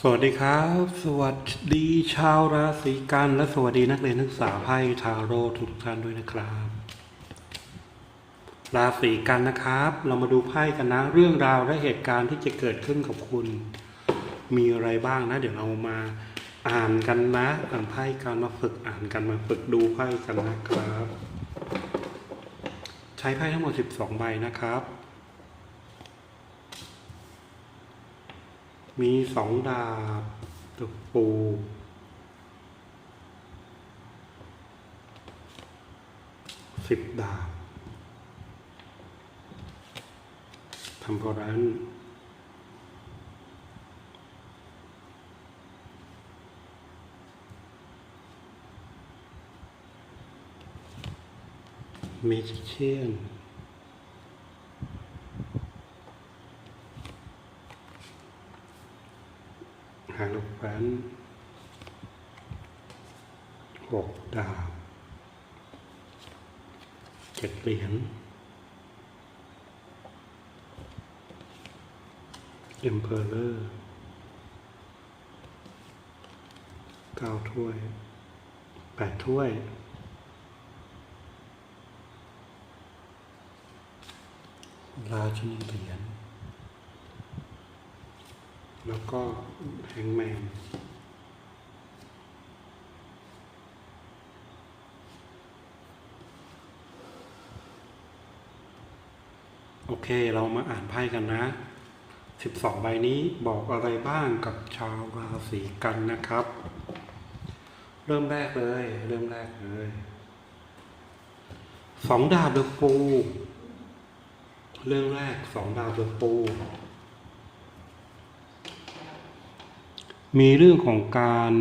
สวัสดีครับ สวัสดีชาวราศีกันและสวัสดีนักเรียนนักศึกษาไพ่ทาโร่ทุกท่านด้วยนะครับ ราศีกันนะครับ เรามาดูไพ่กันนะ เรื่องราวและเหตุการณ์ที่จะเกิดขึ้นกับคุณ มีอะไรบ้างนะ เดี๋ยวเรามาอ่านกันนะอ่านไพ่กันมาฝึกอ่านกันมาฝึกดูไพ่กันนะครับ ใช้ไพ่ทั้งหมด 12 ใบนะครับ มีสองดาบตะปูสิบดาบทำพอร้านเมจิเชียนางแป้นหกดาบเจ็ดเหรียญเอ็มเพอเรอร์เก้าถ้วยแปดถ้วยราชินีเหรียญ แล้วก็แฮงแมนโอเคเรามาอ่านไพ่กันนะ 12 ใบนี้บอกอะไรบ้างกับชาวราศีกันนะครับ เริ่มแรกเลย เริ่มแรกเลยสองดาบเดอะฟูเรื่องแรกสองดาบเดอะฟู มีเรื่องของการ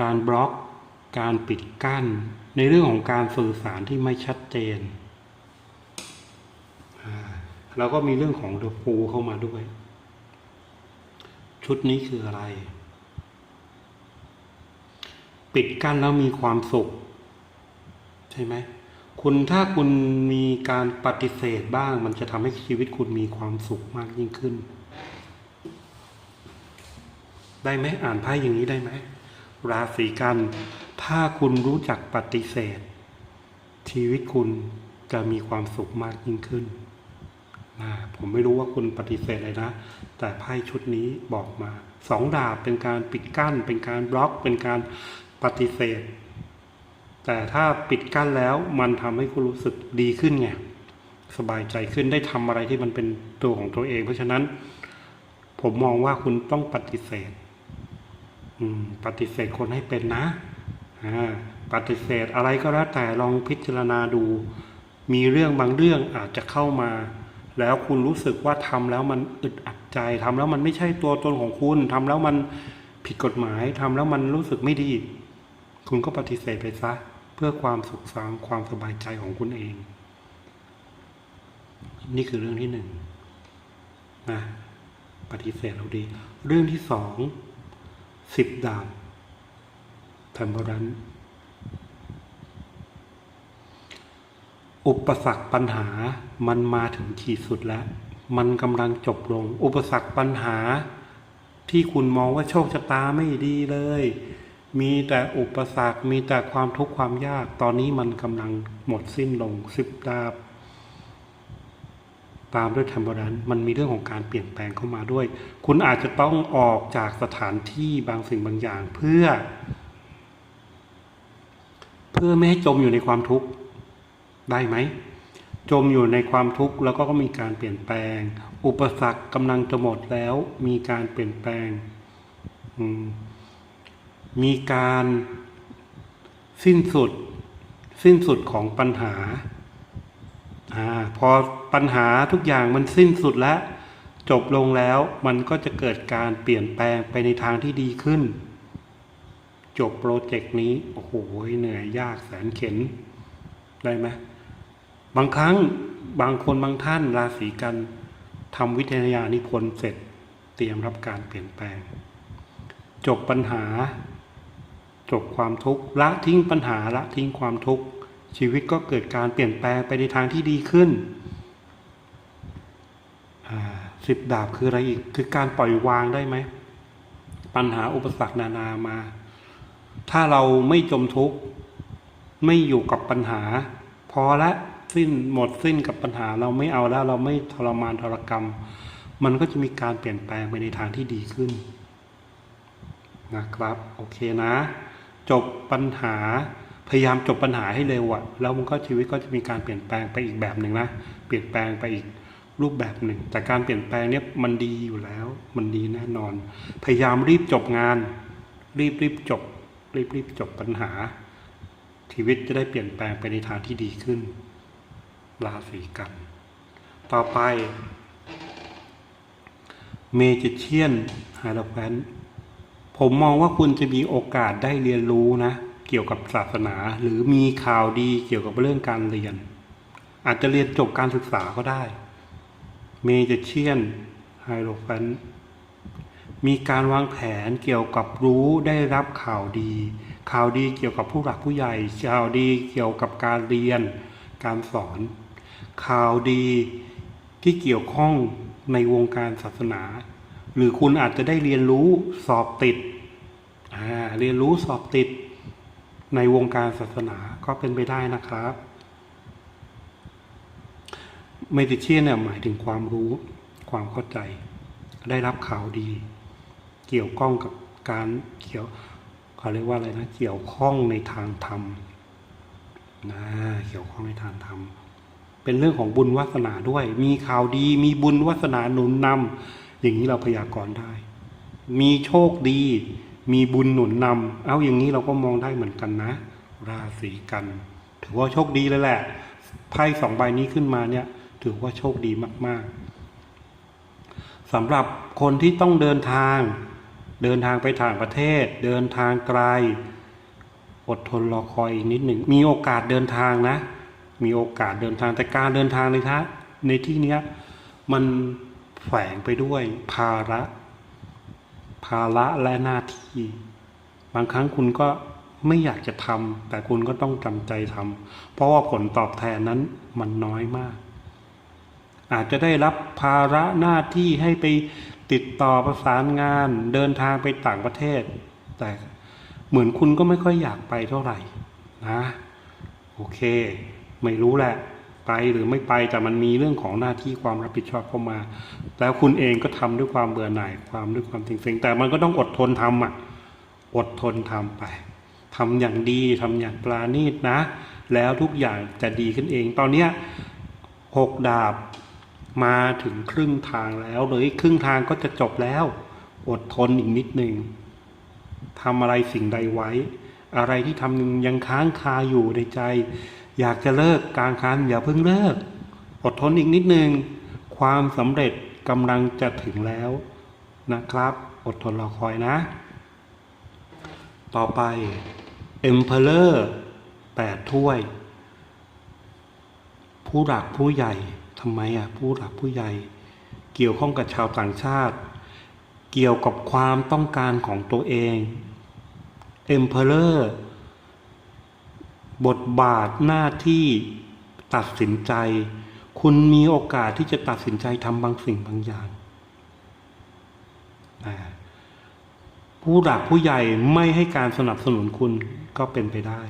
การบล็อก การปิดกั้น ในเรื่องของการสื่อสารที่ไม่ชัดเจนอ่าแล้วก็มีเรื่องของเดอะฟูเข้ามาด้วย ชุดนี้คืออะไร ปิดกั้นแล้วมีความสุข ใช่ไหมคุณถ้าคุณมีการปฏิเสธบ้าง มันจะทำให้ชีวิตคุณมีความสุขมากยิ่งขึ้น ได้ไหมอ่านไพ่อย่างนี้ได้ไหมราศีกัน ถ้าคุณรู้จักปฏิเสธ ชีวิตคุณจะมีความสุขมากยิ่งขึ้นนะผมไม่รู้ว่าคุณปฏิเสธอะไรนะ แต่ไพ่ชุดนี้บอกมาสองดาบเป็นการปิดกั้น เป็นการบล็อก เป็นการปฏิเสธ แต่ถ้าปิดกั้นแล้วมันทำให้คุณรู้สึกดีขึ้นไงสบายใจขึ้นได้ทำอะไรที่มันเป็นตัวของตัวเอง เพราะฉะนั้น ผมมองว่าคุณต้องปฏิเสธ ปฏิเสธคนให้เป็นนะ ปฏิเสธอะไรก็แล้วแต่ลองพิจารณาดู มีเรื่องบางเรื่องอาจจะเข้ามา แล้วคุณรู้สึกว่าทำแล้วมันอึดอัดใจทำแล้วมันไม่ใช่ตัวตนของคุณทำแล้วมันผิดกฎหมายทำแล้วมันรู้สึกไม่ดี คุณก็ปฏิเสธไปซะ เพื่อความสุขสันต์ความสบายใจของคุณเอง นี่คือเรื่องที่หนึ่งนะปฏิเสธเราดี เรื่องที่สอง สิบดาบแทมเปอรันอุปสรรคปัญหามันมาถึงขีดสุดแล้ว มันกำลังจบลง อุปสรรคปัญหา ที่คุณมองว่าโชคชะตาไม่ดีเลย มีแต่อุปสรรคมีแต่ความทุกข์ความยาก ตอนนี้มันกำลังหมดสิ้นลงสิบดาบ ตามด้วยเทมเปอรันมันมีเรื่องของการเปลี่ยนแปลงเข้ามาด้วย คุณอาจจะต้องออกจากสถานที่บางสิ่งบางอย่างเพื่อ เพื่อไม่ให้จมอยู่ในความทุกข์ได้ไหม จมอยู่ในความทุกข์แล้วก็มีการเปลี่ยนแปลง อุปสรรคกำลังจะหมดแล้ว มีการเปลี่ยนแปลง มีการสิ้นสุด สิ้นสุดของปัญหา อพอปัญหาทุกอย่างมันสิ้นสุดแล้ว จบลงแล้วมันก็จะเกิดการเปลี่ยนแปลงไปในทางที่ดีขึ้น จบโปรเจกต์นี้ โอ้โหเหนื่อยยากแสนเข็นได้ไหมบางครั้งบางคนบางท่านราศีกันทำวิทยานิพนธ์เสร็จ เตรียมรับการเปลี่ยนแปลง จบปัญหา จบความทุกข์ละทิ้งปัญหาละทิ้งความทุกข์ ชีวิตก็เกิดการเปลี่ยนแปลงไปในทางที่ดีขึ้นสิบดาบคืออะไรอีก คือการปล่อยวางได้ไหม ปัญหาอุปสรรคนานามา ถ้าเราไม่จมทุกข์ ไม่อยู่กับปัญหา พอละสิ้นหมดสิ้นกับปัญหาเราไม่เอาแล้ว เราไม่ทรมานทรกรรม มันก็จะมีการเปลี่ยนแปลงไปในทางที่ดีขึ้น นะครับ โอเคนะ จบปัญหา พยายามจบปัญหาให้เร็วอะแล้วมันก็ชีวิตก็จะมีการเปลี่ยนแปลงไปอีกแบบหนึ่งนะ เปลี่ยนแปลงไปอีกรูปแบบหนึ่ง แต่การเปลี่ยนแปลงเนี้ยมันดีอยู่แล้ว มันดีแน่นอน พยายามรีบจบงาน รีบรีบจบ รีบรีบจบปัญหา ชีวิตจะได้เปลี่ยนแปลงไปในทางที่ดีขึ้น ราศีกัน ต่อไป เมจิเชียนไฮโลแฟนผมมองว่าคุณจะมีโอกาสได้เรียนรู้นะ เกี่ยวกับศาสนา หรือมีข่าวดีเกี่ยวกับเรื่องการเรียน อาจจะเรียนจบการศึกษาก็ได้ เมจิเชียนไฮโลแฟนมีการวางแผนเกี่ยวกับรู้ได้รับข่าวดี ข่าวดีเกี่ยวกับผู้หลักผู้ใหญ่ ข่าวดีเกี่ยวกับการเรียน การสอน ข่าวดีที่เกี่ยวข้องในวงการศาสนา หรือคุณอาจจะได้เรียนรู้สอบติดอ่าเรียนรู้สอบติด ในวงการศาสนาก็เป็นไปได้นะครับ เมดิเชียนเนี่ยหมายถึงความรู้ความเข้าใจ ได้รับข่าวดี เกี่ยวข้องกับการเกี่ยวเขาเรียกว่าอะไรนะ เกี่ยวข้องในทางธรรมนะเกี่ยวข้องในทางธรรม เป็นเรื่องของบุญวาสนาด้วย มีข่าวดี มีบุญวาสนาหนุนนำอย่างนี้เราพยากรณ์ได้ มีโชคดี มีบุญหนุนนำเอาอย่างนี้เราก็มองได้เหมือนกันนะ ราศีกัน ถือว่าโชคดีเลยแหละไพ่สองใบนี้ขึ้นมาเนี่ย ถือว่าโชคดีมาก ๆสำหรับคนที่ต้องเดินทาง เดินทางไปต่างประเทศ เดินทางไกล อดทนรอคอยอีกนิดหนึ่ง มีโอกาสเดินทางนะ มีโอกาสเดินทางแต่การเดินทางในท่าในที่เนี้ยมันแฝงไปด้วยภาระ ภาระและหน้าที่ บางครั้งคุณก็ไม่อยากจะทำแต่คุณก็ต้องจำใจทำเพราะว่าผลตอบแทนนั้นมันน้อยมาก อาจจะได้รับภาระหน้าที่ให้ไปติดต่อประสานงาน เดินทางไปต่างประเทศ แต่เหมือนคุณก็ไม่ค่อยอยากไปเท่าไหร่นะ โอเค ไม่รู้แหละ ไปหรือไม่ไปแต่มันมีเรื่องของหน้าที่ความรับผิดชอบเข้ามา แล้วคุณเองก็ทำด้วยความเบื่อหน่ายความด้วยความจริงๆแต่มันก็ต้องอดทนทำอะอดทนทำไปทำอย่างดีทำอย่างปราณีตนะ แล้วทุกอย่างจะดีขึ้นเอง ตอนเนี้ยหกดาบมาถึงครึ่งทางแล้วหรือครึ่งทางก็จะจบแล้ว อดทนอีกนิดหนึ่งทำอะไรสิ่งใดไว้ อะไรที่ทำยังค้างคาอยู่ในใจ อยากจะเลิกกลางคันอย่าเพิ่งเลิก อดทนอีกนิดหนึ่งความสำเร็จกำลังจะถึงแล้วนะครับ อดทนรอคอยนะ ต่อไป Emperor แปดถ้วย ผู้หลักผู้ใหญ่ทำไมอะผู้หลักผู้ใหญ่ เกี่ยวข้องกับชาวต่างชาติ เกี่ยวกับความต้องการของตัวเอง Emperor บทบาทหน้าที่ตัดสินใจ คุณมีโอกาสที่จะตัดสินใจทำบางสิ่งบางอย่าง ผู้หลักผู้ใหญ่ไม่ให้การสนับสนุนคุณก็เป็นไปได้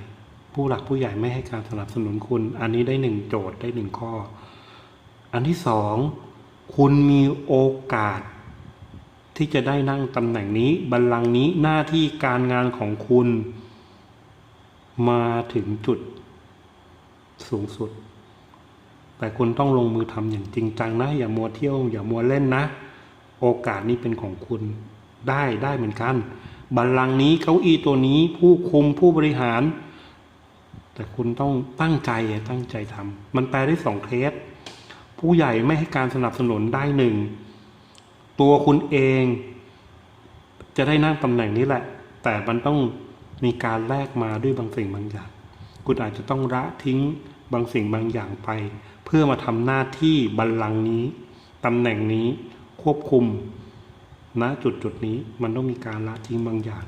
ผู้หลักผู้ใหญ่ไม่ให้การสนับสนุนคุณ อันนี้ได้หนึ่งโจทย์ได้หนึ่งข้อ อันที่สองคุณมีโอกาสที่จะได้นั่งตำแหน่งนี้บัลลังก์นี้หน้าที่การงานของคุณ มาถึงจุดสูงสุด แต่คุณต้องลงมือทำอย่างจริงจังนะ อย่ามัวเที่ยว อย่ามัวเล่นนะ โอกาสนี้เป็นของคุณได้ได้เหมือนกัน บัลลังก์นี้เก้าอี้ตัวนี้ผู้คุมผู้บริหาร แต่คุณต้องตั้งใจตั้งใจทำมันแปลได้สองเคสผู้ใหญ่ไม่ให้การสนับสนุนได้หนึ่งตัวคุณเอง จะได้นั่งตำแหน่งนี้แหละ แต่มันต้อง มีการแลกมาด้วยบางสิ่งบางอย่าง คุณอาจจะต้องละทิ้งบางสิ่งบางอย่างไป เพื่อมาทำหน้าที่บัลลังก์นี้ตำแหน่งนี้ควบคุมณจุดจุดนี้มันต้องมีการละทิ้งบางอย่าง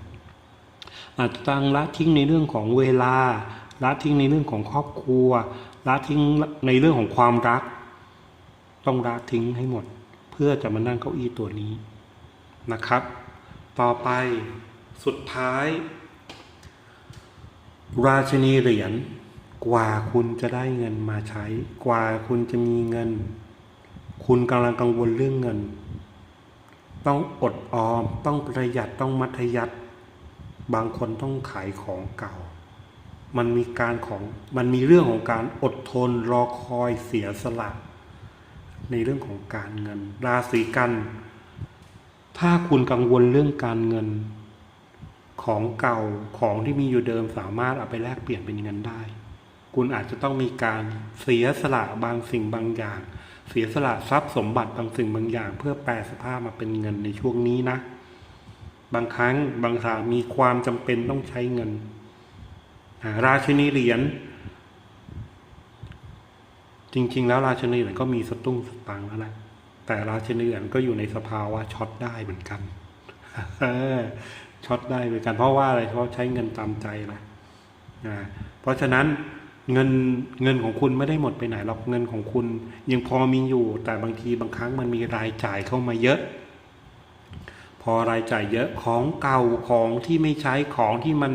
อาจจะตั้งละทิ้งในเรื่องของเวลา ละทิ้งในเรื่องของครอบครัว ละทิ้งในเรื่องของความรัก ต้องละทิ้งให้หมด เพื่อจะมานั่งเก้าอี้ตัวนี้นะครับ ต่อไปสุดท้าย ราชนีเหรียญกว่าคุณจะได้เงินมาใช้ กว่าคุณจะมีเงิน คุณกำลังกังวลเรื่องเงิน ต้องอดออม ต้องประหยัดต้องมัธยัติบางคนต้องขายของเก่า มันมีการของมันมีเรื่องของการอดทนรอคอยเสียสละ ในเรื่องของการเงิน ราศีกัน ถ้าคุณกังวลเรื่องการเงิน ของเก่าของที่มีอยู่เดิมสามารถเอาไปแลกเปลี่ยนเป็นเงินได้ คุณอาจจะต้องมีการเสียสละบางสิ่งบางอย่าง เสียสละทรัพย์สมบัติบางสิ่งบางอย่าง เพื่อแปลสภาพมาเป็นเงินในช่วงนี้นะ บางครั้งบางครามีความจำเป็นต้องใช้เงิน ราชินีเหรียญจริง ๆ แล้วราชินีเหรียญก็มีสตุ้งสตังแล้วแหละแต่ราชินีเหรียญก็อยู่ในสภาวะช็อตได้เหมือนกัน ช็อตได้เหมือนกันเพราะว่าอะไรเพราะใช้เงินตามใจนะอ่าเพราะฉะนั้นเงินเงินของคุณไม่ได้หมดไปไหนหรอกเงินของคุณ ยังพอมีอยู่ แต่บางทีบางครั้งมันมีรายจ่ายเข้ามาเยอะ พอรายจ่ายเยอะของเก่าของที่ไม่ใช้ของที่มัน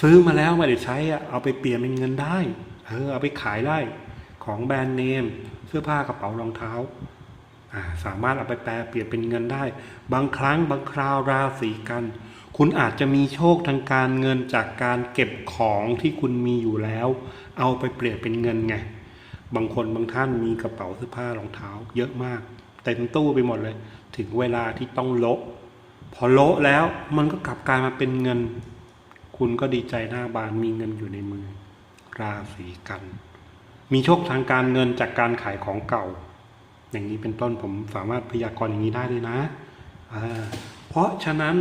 ซื้อมาแล้วไม่ได้ใช้อะเอาไปเปลี่ยนเป็นเงินได้เออเอาไปขายได้ของแบรนด์เนมเสื้อผ้ากระเป๋ารองเท้า สามารถเอาไปแปลเปลี่ยนเป็นเงินได้ บางครั้งบางคราวราศีกัน คุณอาจจะมีโชคทางการเงินจากการเก็บของที่คุณมีอยู่แล้ว เอาไปเปลี่ยนเป็นเงินไงบางคนบางท่านมีกระเป๋าเสื้อผ้ารองเท้า เยอะมากเต็มตู้ไปหมดเลย ถึงเวลาที่ต้องโละพอโละแล้วมันก็กลับกลายมาเป็นเงิน คุณก็ดีใจหน้าบานมีเงินอยู่ในมือ ราศีกัน มีโชคทางการเงินจากการขายของเก่า อย่างนี้เป็นต้นผมสามารถพยากรณ์อย่างนี้ได้เลยนะ เพราะฉะนั้น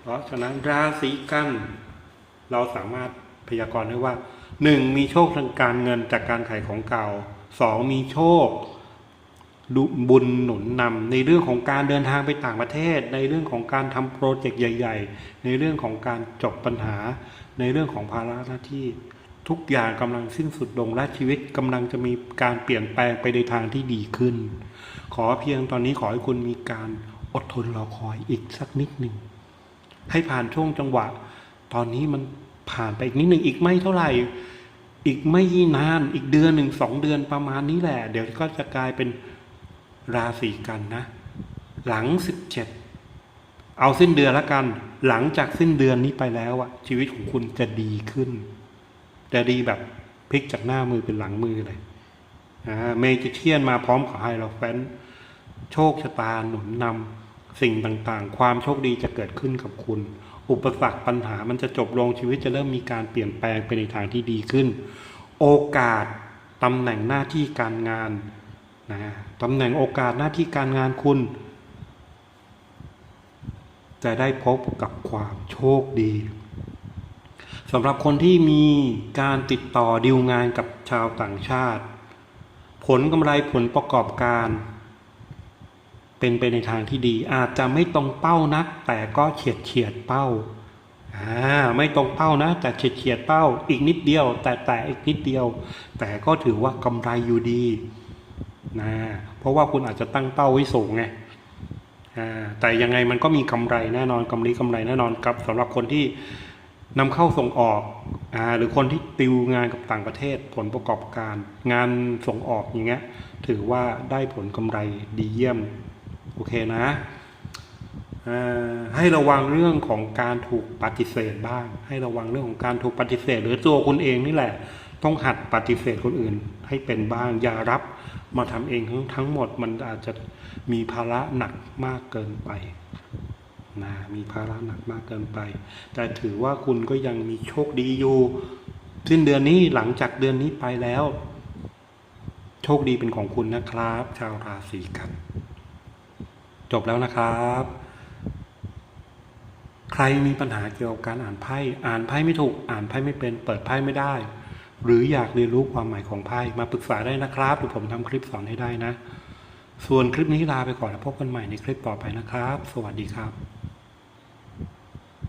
เพราะฉะนั้นราศีกันเราสามารถพยากรณ์ได้ว่าหนึ่งมีโชคทางการเงินจากการขายของเก่าสองมีโชคบุญหนุนนำในเรื่องของการเดินทางไปต่างประเทศ ในเรื่องของการทำโปรเจกต์ใหญ่ ๆ ในเรื่องของการจบปัญหา ในเรื่องของภาระหน้าที่ ทุกอย่างกำลังสิ้นสุดลงและชีวิตกำลังจะมีการเปลี่ยนแปลงไปในทางที่ดีขึ้น ขอเพียงตอนนี้ขอให้คุณมีการอดทนรอคอยอีกสักนิดหนึ่งให้ผ่านช่วงจังหวะ ตอนนี้มันผ่านไปอีกนิดหนึ่งอีกไม่เท่าไหร่ อีกไม่นานอีกเดือนหนึ่งสองเดือนประมาณนี้แหละ เดี๋ยวก็จะกลายเป็นราศีกันนะ หลังสิบเจ็ดเอาสิ้นเดือนละกัน หลังจากสิ้นเดือนนี้ไปแล้วอะชีวิตของคุณจะดีขึ้น จะดีแบบพลิกจากหน้ามือเป็นหลังมือเลยอ่าเมจิเชียนมาพร้อมกับไฮโลแฟนโชคชะตาหนุนนำสิ่งต่างๆ ความโชคดีจะเกิดขึ้นกับคุณ อุปสรรคปัญหามันจะจบลงชีวิตจะเริ่มมีการเปลี่ยนแปลงไปในทางที่ดีขึ้น โอกาสตำแหน่งหน้าที่การงานนะตำแหน่งโอกาสหน้าที่การงานคุณ จะได้พบกับความโชคดี สำหรับคนที่มีการติดต่อดีลงานกับชาวต่างชาติ ผลกำไรผลประกอบการ เป็นไปในทางที่ดี อาจจะไม่ตรงเป้านัก แต่ก็เฉียดเฉียดเป้าอ่าไม่ตรงเป้านะ แต่เฉียดเฉียดเป้า อีกนิดเดียว แต่แต่อีกนิดเดียว แต่ก็ถือว่ากำไรอยู่ดีนะเพราะว่าคุณอาจจะตั้งเป้าไว้สูงไงแต่ยังไงมันก็มีกำไรแน่นอนกำไรกำไรแน่นอนครับสำหรับคนที่ นำเข้าส่งออกอ่าหรือคนที่ติวงานกับต่างประเทศผลประกอบการ งานส่งออกอย่างเงี้ยถือว่าได้ผลกำไรดีเยี่ยม โอเคนะอ่าให้ระวังเรื่องของการถูกปฏิเสธบ้าง ให้ระวังเรื่องของการถูกปฏิเสธ หรือตัวคุณเองนี่แหละ ต้องหัดปฏิเสธคนอื่น ให้เป็นบ้างอย่ารับมาทำเองทั้งทั้งหมดมันอาจจะมีภาระหนักมากเกินไป นะมีภาระหนักมากเกินไป แต่ถือว่าคุณก็ยังมีโชคดีอยู่ สิ้นเดือนนี้หลังจากเดือนนี้ไปแล้ว โชคดีเป็นของคุณนะครับ ชาวราศีกัน จบแล้วนะครับ ใครมีปัญหาเกี่ยวกับการอ่านไพ่อ่านไพ่ไม่ถูก อ่านไพ่ไม่เป็น เปิดไพ่ไม่ได้ หรืออยากเรียนรู้ความหมายของไพ่มาปรึกษาได้นะครับเดี๋ยวผมทำคลิปสอนให้ได้นะส่วนคลิปนี้ลาไปก่อนแล้วพบกันใหม่ในคลิปต่อไปนะครับ สวัสดีครับ